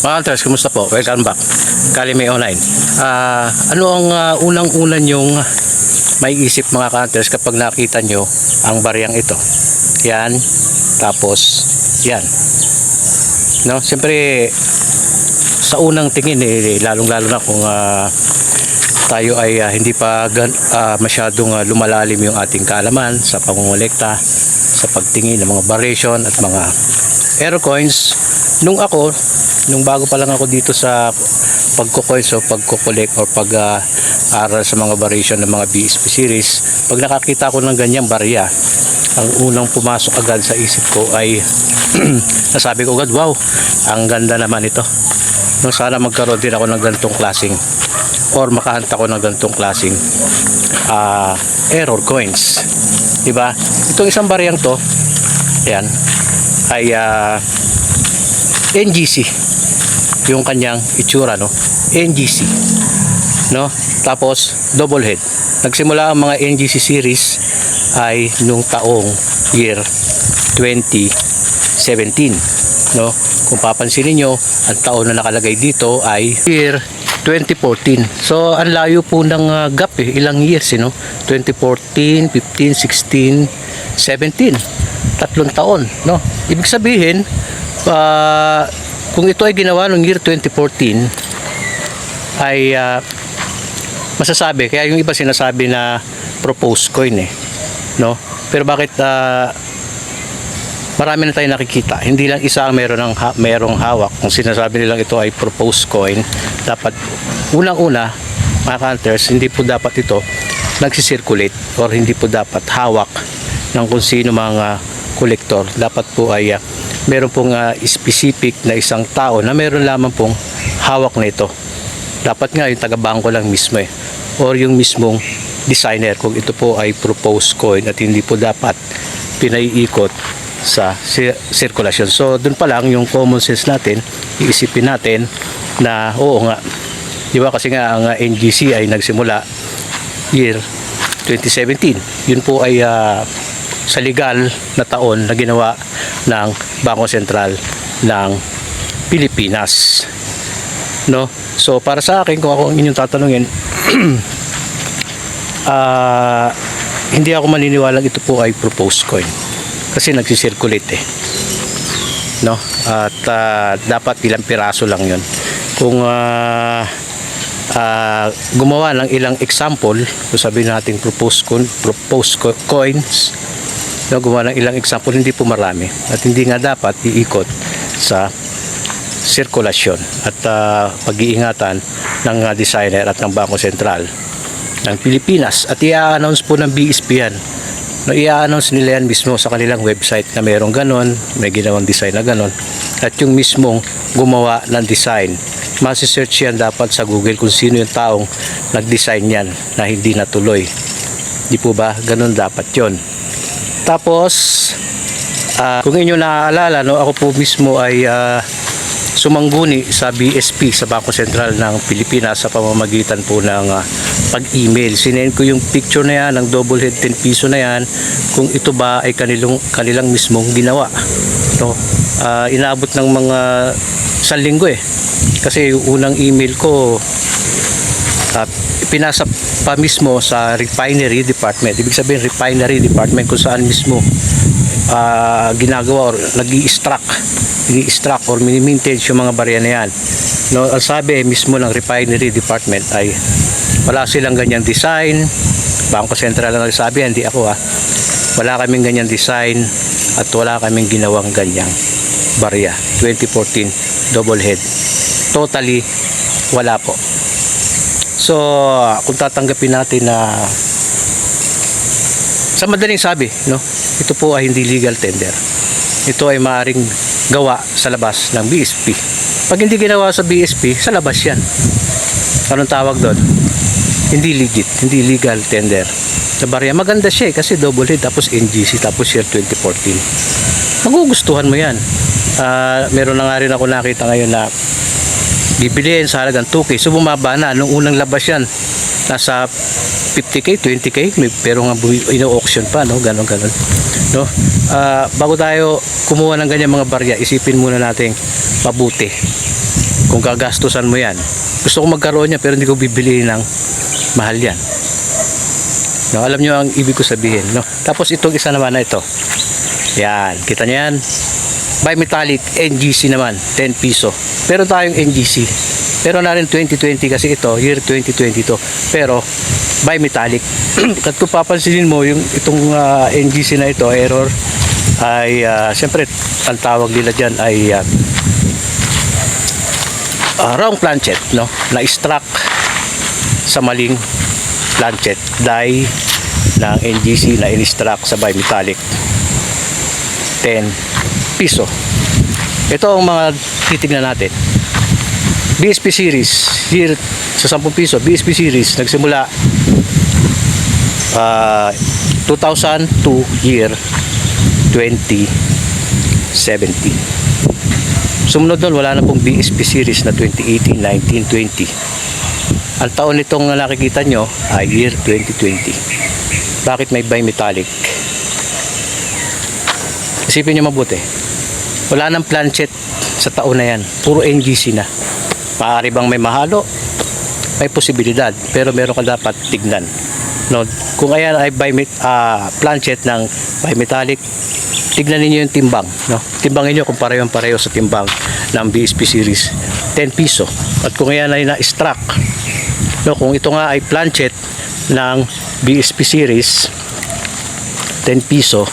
Mga hunters, kumusta po? Welcome back. Kalime Online. Ah, ano ang ah, unang-unan yung may isip mga hunters kapag nakita nyo ang bariyang ito? Yan. Tapos, yan. No? Siyempre, sa unang tingin, eh, lalong-lalo na kung ah, tayo ay ah, hindi pa ah, masyadong ah, lumalalim yung ating kaalaman sa pangungulekta, sa pagtingin ng mga variation at mga aero coins. Nung ako, nung bago pa lang ako dito sa pagko-coins o pagko-collect or pag-aaral sa mga variation ng mga BSP series, pag nakakita ko ng ganyang barya, ang unang pumasok agad sa isip ko ay nasabi ko agad, wow, ang ganda naman ito. No, sana magkaroon din ako ng ganitong klaseng or makahanta ko ng ganitong klaseng ah, error coins. Diba? Itong isang bariyang to, yan, ay ah, NGC yung kanyang itsura no? NGC no? Tapos double head. Nagsimula ang mga NGC series ay nung taong year 2017 no? Kung papansinin nyo ang taon na nakalagay dito ay year 2014 so ang layo po ng ah, gap eh. Ilang years eh, no? 2014 15 16 17 tatlong taon no? Ibig sabihin ah, kung ito ay ginawa noong year 2014 ay ah, masasabi kaya yung iba sinasabi na proposed coin eh no? Pero bakit ah, marami na tayo nakikita? Hindi lang isa ang meron ng ha- merong hawak. Kung sinasabi nilang ito ay proposed coin dapat unang-una mga counters hindi po dapat ito nagsisirculate or hindi po dapat hawak ng kung sino mga kolektor dapat po ay ah, meron pong ah, specific na isang tao na meron lamang pong hawak na ito dapat nga yung taga-bangko lang mismo eh or yung mismong designer kung ito po ay proposed coin at hindi po dapat pinaiikot sa sirkulasyon. So doon pa lang yung common sense natin, iisipin natin na oo nga, di ba kasi nga ang uh, NGC ay nagsimula year 2017. Yun po ay ah, sa legal na taon na ginawa ng Bangko Sentral ng Pilipinas. No? So para sa akin kung ako ang inyong tatanungin ah hindi ako maniniwalang ito po ay proposed coin kasi nagsisirculate eh no at ah, dapat ilang piraso lang yon kung ah, ah, gumawa ng ilang example kung sabihin natin proposed coin proposed co- coins no, gumawa ng ilang example hindi po marami. At hindi nga dapat iikot sa sirkulasyon at ah, pag-iingatan ng ah, designer at ng Bangko Sentral ng Pilipinas. At i-announce po ng BSP yan. No, i-announce nila yan mismo sa kanilang website na mayroong ganon may ginawang design na ganon. At yung mismong gumawa ng design masisearch yan dapat sa Google kung sino yung taong nag-design yan na hindi natuloy. Di po ba? Ganon dapat yon tapos ah, kung inyo naaalala no ako po mismo ay ah, sumangguni sa BSP sa Bangko Sentral ng Pilipinas sa pamamagitan po ng ah, pag-email. Sinend ko yung picture na yan ng double head 10 piso na yan kung ito ba ay kanilang, kanilang mismong ginawa. No? Ah, inaabot ng mga isang linggo eh. Kasi unang email ko at pinasa pa mismo sa refinery department. Ibig sabihin refinery department kung saan mismo ah, ginagawa or nag-i-extract nag-i-extract or mini-mintage yung mga barya na yan. No, ang sabi mismo ng refinery department ay wala silang ganyang design. Bangko Sentral ang nagsabi, hindi ako ha. Wala kaming ganyang design at wala kaming ginawang ganyang barya. 2014 double head. Totally wala po. So, kung tatanggapin natin na sa madaling sabi, no? Ito po ay hindi legal tender. Ito ay maaring gawa sa labas ng BSP. Pag hindi ginawa sa BSP, sa labas yan. Anong tawag doon? Hindi legit, hindi legal tender. Sa barya, maganda siya eh, kasi double head, tapos NGC, tapos year 2014. Magugustuhan mo yan. Ah, meron na nga rin ako nakita ngayon na bibilihin sa halagang 2K. So bumaba na. Nung unang labas yan, nasa 50K, 20K, may, pero nga ino-auction pa, no? Ganon, ganon. No? Ah, bago tayo kumuha ng ganyan mga barya, isipin muna natin mabuti kung gagastusan mo yan. Gusto ko magkaroon niya pero hindi ko bibili ng mahal yan. No, alam nyo ang ibig ko sabihin. No? Tapos itong isa naman na ito. Yan, kita niyo yan. Bimetallic NGC naman, 10 piso. Pero tayong NGC. Pero na rin 2020 kasi ito, year 2022. Pero bimetallic. At kung papansinin mo yung itong ah, NGC na ito, error ay ah, siyempre ang tawag nila diyan ay ah, ah, wrong planchet, no? Na-struck sa maling planchet die ng NGC na in-struck sa bimetallic 10 piso. Ito ang mga titignan natin. BSP series, year sa 10 piso, BSP series nagsimula ah 2002 year 2017. Sumunod doon, wala na pong BSP series na 2018, 19, 20. Ang taon nitong nakikita nyo ay year 2020. Bakit may bimetallic? Isipin nyo mabuti. Wala nang planchet sa taon na yan. Puro NGC na. Maaari bang may mahalo? May posibilidad. Pero meron ka dapat tignan. No, kung ayan ay bimit, ah, planchet ng bimetallic, tignan ninyo yung timbang. No? Timbangin nyo kung pareho-pareho sa timbang ng BSP series. 10 piso. At kung ayan ay na-struck, no, kung ito nga ay planchet ng BSP series, 10 piso,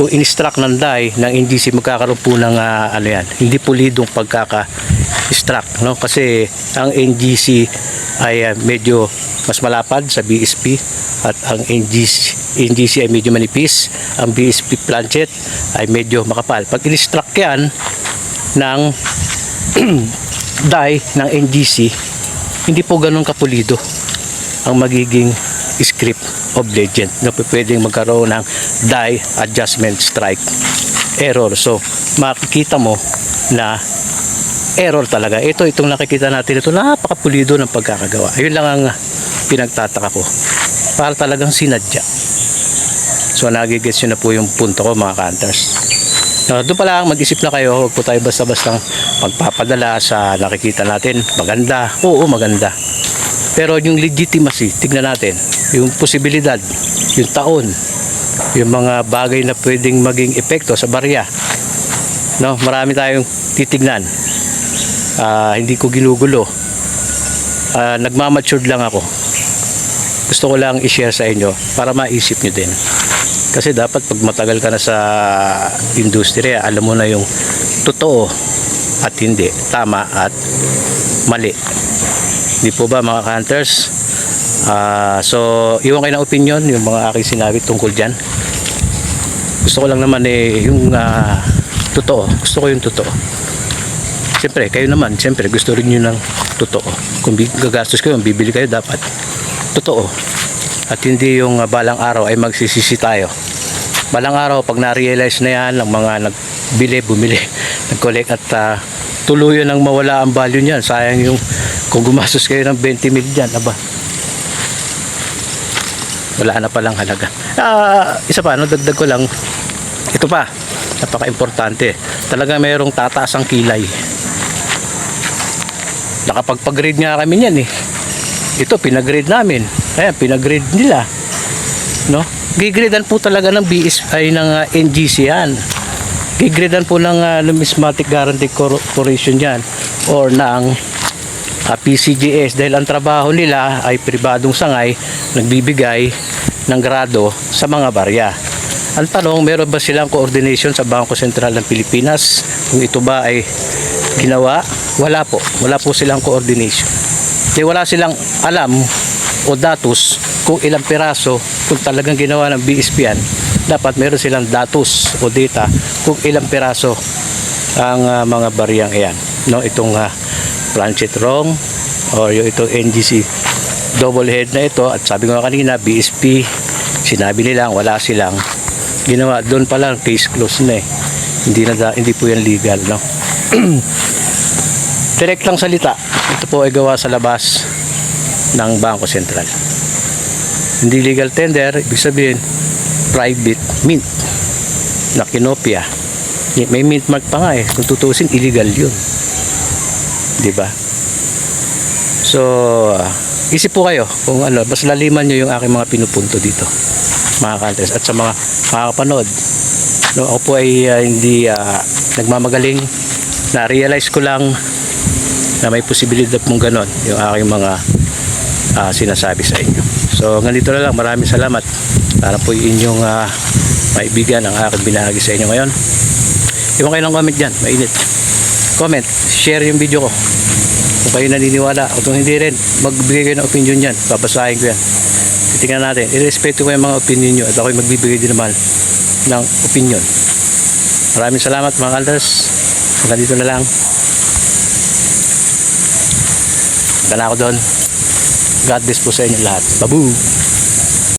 kung in-struck ng die ng NGC magkakaroon po ng ah, ano yan, hindi pulidong pagkaka-struck no? Kasi ang NGC ay ah, medyo mas malapad sa BSP at ang NGC, NGC ay medyo manipis. Ang BSP planchet ay medyo makapal. Pag in-struck yan ng die ng NGC hindi po ganun kapulido ang magiging script of legend na pwedeng magkaroon ng die adjustment strike. Error. So makikita mo na error talaga. Ito itong nakikita natin ito napakapulido ng pagkakagawa. Ayun lang ang pinagtataka ko. Para talagang sinadya. So nagigets yun na po yung punto ko mga counters No, doon pala mag-isip na kayo, huwag po tayo basta-basta magpapadala sa nakikita natin. Maganda. Oo, maganda. Pero yung legitimacy, tignan natin. Yung posibilidad, yung taon, yung mga bagay na pwedeng maging epekto sa barya. No, marami tayong titignan. Ah, hindi ko ginugulo. Ah, nagmamatured lang ako. Gusto ko lang i-share sa inyo para maisip nyo din. Kasi dapat pag matagal ka na sa industriya, alam mo na yung totoo at hindi, tama at mali. Hindi po ba mga hunters? Ah, so, iwan kayo ng opinion, yung mga aking sinabi tungkol dyan. Gusto ko lang naman eh, yung ah, totoo. Gusto ko yung totoo. Siyempre, kayo naman, siyempre, gusto rin nyo ng totoo. Kung gagastos kayo, bibili kayo dapat. Totoo. At hindi yung ah, balang araw ay magsisisi tayo. Balang araw, pag na-realize na yan, ng mga nagbili, bumili, nag-collect at ah, tuluyan ang mawala ang value niyan. Sayang yung kung gumastos kayo ng 20 mil dyan, aba. Wala na palang halaga. Ah, isa pa, no, dagdag ko lang. Ito pa, napaka-importante. Talaga mayroong tataas ang kilay. Nakapagpag-grade nga kami niyan eh. Ito, pinag-grade namin. Ayan, pinag-grade nila. No? Gigradean po talaga ng BS ay ng ah, NGC yan. Gigradean po ng ah, Numismatic Guarantee Corporation yan or ng ah, PCGS dahil ang trabaho nila ay pribadong sangay nagbibigay ng grado sa mga barya. Ang tanong, meron ba silang coordination sa Bangko Sentral ng Pilipinas? Kung ito ba ay ginawa? Wala po. Wala po silang coordination. Di wala silang alam o datos kung ilang piraso kung talagang ginawa ng BSP yan dapat meron silang datos o data kung ilang piraso ang ah, mga bariyang iyan. No itong uh, planchet wrong or yung itong NGC double head na ito. At sabi ko nga kanina BSP sinabi nila wala silang ginawa. Doon pa lang case close na eh. Hindi na hindi po yan legal no? Direct lang salita. Ito po ay gawa sa labas ng Bangko Sentral hindi legal tender ibig sabihin private mint na kinopia may mint mark pa nga eh kung tutusin illegal yun ba? So, ah, isip po kayo kung ano, mas laliman nyo yung aking mga pinupunto dito, mga kantres. At sa mga makakapanood, no, ako po ay ah, hindi ah, nagmamagaling. Na-realize ko lang na may posibilidad pong ganon yung aking mga ah, sinasabi sa inyo. So, ganito na lang. Maraming salamat. Para po inyong uh, maibigan ang aking binahagi sa inyo ngayon. Iwan kayo ng comment dyan. Mainit. Comment. Share yung video ko. Kung kayo naniniwala o kung hindi rin, magbigay kayo ng opinion dyan. Babasahin ko yan. Titingnan natin. Irespeto ko yung mga opinion nyo at ako'y magbibigay din naman ng opinion. Maraming salamat mga kaldas. Hanggang dito na lang. Hanggang ako doon. God bless po sa inyo lahat. Babu!